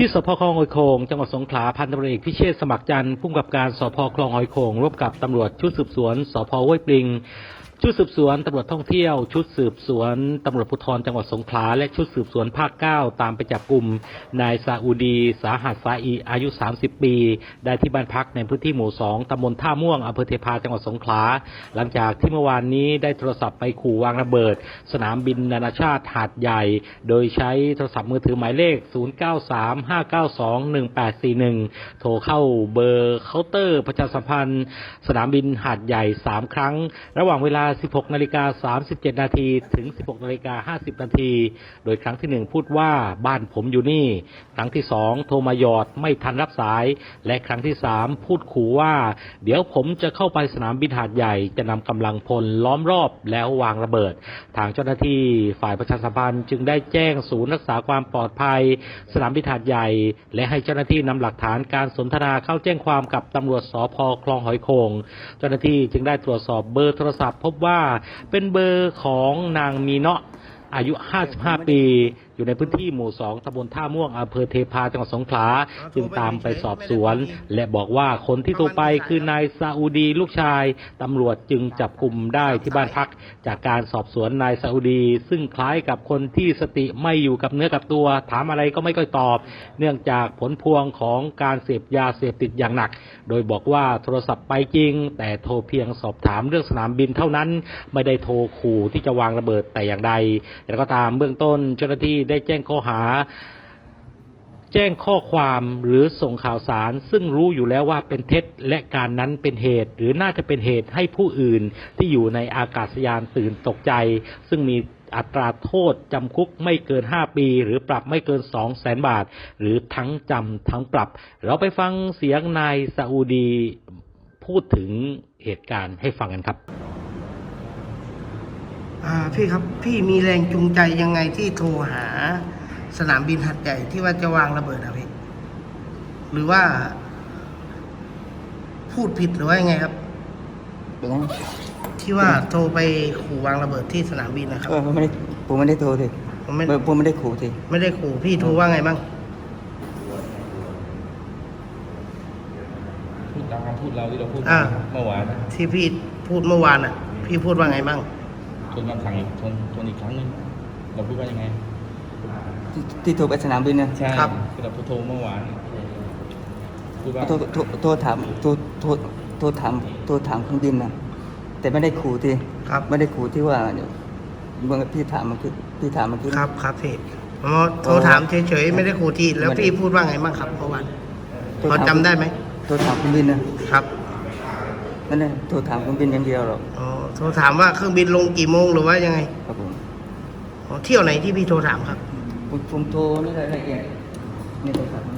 ที่สพคลองหอยโขงจังหวัดสงขลาพันตำรวจเอกพิเชษสมัครจันทร์ผู้กำกับการสพคลองหอยโขงร่วมกับตำรวจชุดสืบสวนสพห้วยปริง ชุดสืบสวนตำรวจท่องเที่ยว ชุดสืบสวนตำรวจภูธรจังหวัดสงขลาและชุดสืบสวนภาค9ตามไปจับกลุ่มนายซาอูดีสาหัสซาอีอายุ 30 ปี ได้ที่บ้านพักในพื้นที่หมู่2ตำบลท่าม่วงอำเภอเทพาจังหวัดสงขลาหลังจากที่เมื่อวานนี้ได้โทรศัพท์ไปขู่วางระเบิด สนามบินนานาชาติหาดใหญ่ โดยใช้โทรศัพท์มือถือหมายเลข 0935921841 โทรเข้าเบอร์เคาน์เตอร์ประชาสัมพันธ์ สนามบินหาดใหญ่ 3 ครั้ง ระหว่างเวลา16นาฬิกา37 นาทีถึง 16นาฬิกา50 นาที โดยครั้งที่ 1 พูดว่าบ้านผมอยู่นี่ ครั้งที่ 2 โทรมาหยอดไม่ทันรับสาย และครั้งที่ 3 พูดขู่ว่า เดี๋ยวผมจะเข้าไปสนามบินหาดใหญ่จะนำกำลังพลล้อมรอบแล้ววางระเบิด ทางเจ้าหน้าที่ฝ่ายประชาสัมพันธ์จึงได้แจ้งศูนย์รักษาความปลอดภัย สนามบินหาดใหญ่ และให้เจ้าหน้าที่นำหลักฐานการสนทนาเข้าแจ้งความกับตำรวจสพคลองหอยโขงเจ้าหน้าที่จึงได้ตรวจสอบเบอร์โทรศัพท์พบว่าเป็นเบอร์ของนางมีเนาะอายุ 55 ปี อยู่ในพื้นที่หมู่2ตำบลท่าม่วงอำเภอเทพาจังหวัดสงขลาจึงตามไปสอบสวน และบอกว่าคนที่โทรไปคือนายซาอูดีลูกชายตำรวจจึงจับกลุ่มได้ที่บ้านพัก จากการสอบสวนนายซาอูดี ซึ่งคล้ายกับคนที่สติไม่อยู่กับเนื้อกับตัว ถามอะไรก็ไม่ค่อยตอบ เนื่องจากผลพวงของการเสพยาเสพติดอย่างหนัก โดยบอกว่าโทรศัพท์ไปจริง แต่โทรเพียงสอบถามเรื่องสนามบินเท่านั้น ไม่ได้โทรขู่ที่จะวางระเบิดแต่อย่างใดแต่ก็ตามเบื้องต้นเจ้าหน้าที่ได้แจ้งข้อหา แจ้งข้อความหรือส่งข่าวสาร ซึ่งรู้อยู่แล้วว่าเป็นเท็จและการนั้นเป็นเหตุ หรือน่าจะเป็นเหตุให้ผู้อื่นที่อยู่ในอากาศยานตื่นตกใจ ซึ่งมีอัตราโทษจำคุกไม่เกิน 5 ปี หรือปรับไม่เกิน 2 0 0แสนบาท หรือทั้งจำทั้งปรับ เราไปฟังเสียงนายซาอูดีพูดถึงเหตุการณ์ให้ฟังกันครับ อ่าพี่ครับพี่มีแรงจูงใจยังไงที่โทรหาสนามบินหัดใหญ่ที่ว่าจะวางระเบิดอะพี่หรือว่า พูดผิดหรือว่ายังไงครับ เป็นไงที่ว่าโทรไปขู่วางระเบิดที่สนามบินนะครับ เออผมไม่ได้ผมไม่ได้โทรทีผมไม่เออผมไม่ได้ขู่ทีไม่ได้ขู่พี่โทรว่าไงบ้างพูดตามคำพูดเราที่เราพูดอ่า เมื่อวานนะที่พี่พูดเมื่อวานอะ พี่พูดว่าไงบ้าง ทวนคำสั่งอีกทวนทวนอีกครั้งหนึงเราพูดว่ายังไงที่ที่โทรไปสนามบินนะใช่ครับที่เราโทรเมื่อวานพูดว่าโทรโทรโทรถามโทรโทรโทรถามโทรถามเครื่องบินนะแต่ไม่ได้ขู่ทีครับ ไม่ได้ขู่ที่ว่าเนี่ยเมื่อพี่ถามเมื่อกี้พี่ถามเมื่อกี้ครับครับพี่ผมโทรถามเฉยๆไม่ได้ขู่ที่แล้วพี่พูดว่าไงบ้างครับเมื่อวานโทรพอถามจำได้ไหมโทรถามเครื่องบินนะครับ นั่นแหละโทรถามเครื่องบินอย่างเดียวหรอกอ๋อโทรถามว่าเครื่องบินลงกี่โมงหรือว่ายังไงครับผมอ๋อเที่ยวไหนที่พี่โทรถามครับ ผมผมโทรนี่รายละเอียดนี่โทรศัพท์นี่